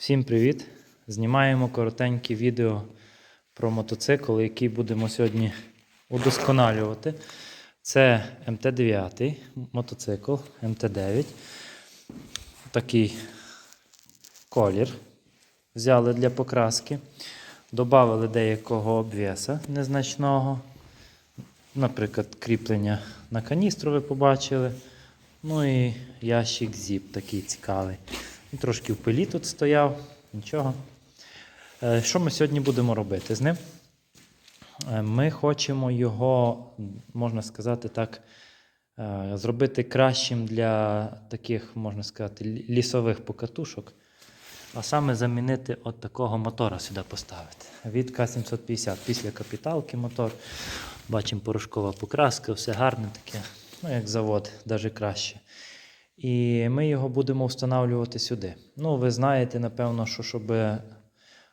Всім привіт! Знімаємо коротеньке відео про мотоцикл, який будемо сьогодні удосконалювати. Це МТ-9 мотоцикл МТ-9. Такий колір взяли для покраски. Добавили деякого обвеса незначного. Наприклад, кріплення на каністру ви побачили. Ну і ящик зіп такий цікавий. Він Трошки в пилі тут стояв, нічого. Е, Що ми сьогодні будемо робити з ним? Е, Ми хочемо його, можна сказати так, е, зробити кращим для таких, можна сказати, лісових покатушок. А саме замінити от такого мотора сюди поставити. Від К750 після капіталки мотор. Бачимо порошкова покраска, все гарне таке, ну як завод, навіть краще. І ми його будемо встановлювати сюди. Ну, ви знаєте, напевно, що щоб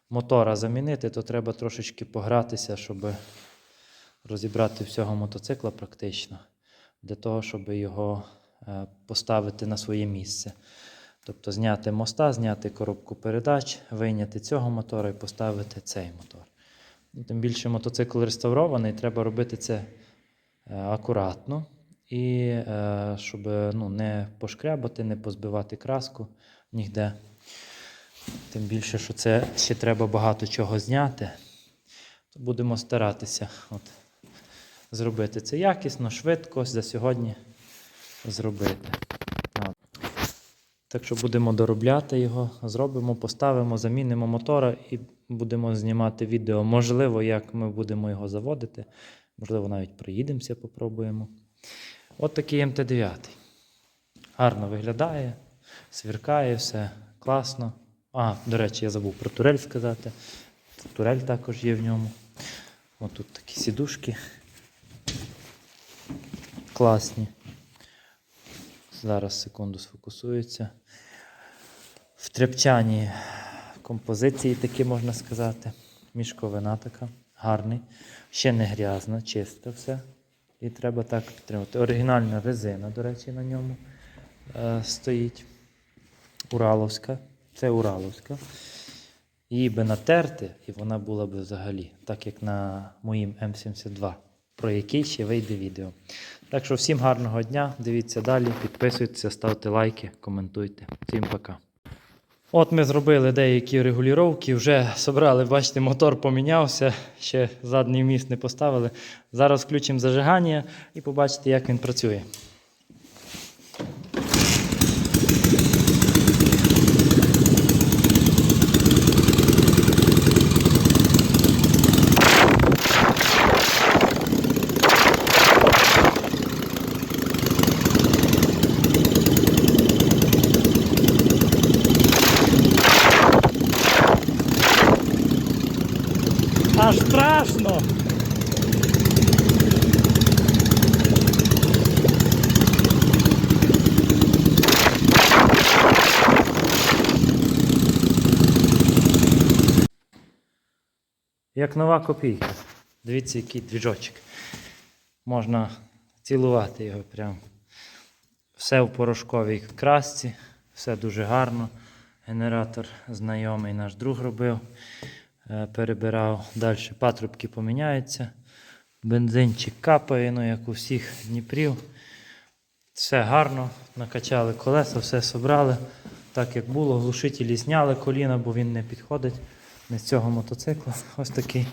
мотора замінити, то треба трошечки погратися, щоб розібрати всього мотоцикла практично, для того, щоб його е, поставити на своє місце. Тобто зняти моста, зняти коробку передач, вийняти цього мотора і поставити цей мотор. Ну, Тим більше мотоцикл реставрований, треба робити це е, акуратно і е, щоб ну, не пошкрябати, не позбивати краску ніде. Тим більше, що це ще треба багато чого зняти, то будемо старатися от, зробити це якісно, швидко за сьогодні зробити. Так що будемо доробляти його, зробимо, поставимо, замінимо мотора і будемо знімати відео. Можливо, як ми будемо його заводити. Можливо, навіть приїдемося, попробуємо. От такий МТ-9. Гарно виглядає, свіркає, все класно. А, до речі, я забув про турель сказати. Турель також є в ньому. Ось тут такі сідушки. Класні. Зараз секунду сфокусується. В тряпчаній композиції такі можна сказати. Мішковина така, гарний. Ще не грязна, чисто все. І треба так підтримувати. Оригінальна резина, до речі, на ньому е, стоїть. Ураловська. Це Ураловська. Її би натерти, і вона була би взагалі, так як на моїм М72, про який ще вийде відео. Так що всім гарного дня, дивіться далі, підписуйтеся, ставте лайки, коментуйте. Всім пока. От ми зробили деякі регулювання, вже собрали, бачите, мотор помінявся, ще задній міст не поставили. Зараз включимо зажигання і побачите, як він працює. Аж страшно! Як нова копійка. Дивіться, який двіжочок. Можна цілувати його прям. Все в порошковій красці, все дуже гарно. Генератор знайомий наш друг робив, перебирав. Далі патрубки поміняються. Бензинчик капає, ну як у всіх Дніпрів. Все гарно, накачали колеса, все собрали. Так як було, глушителі зняли коліна, бо він не підходить не з цього мотоцикла. Ось такий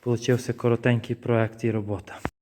получився коротенький проект і робота.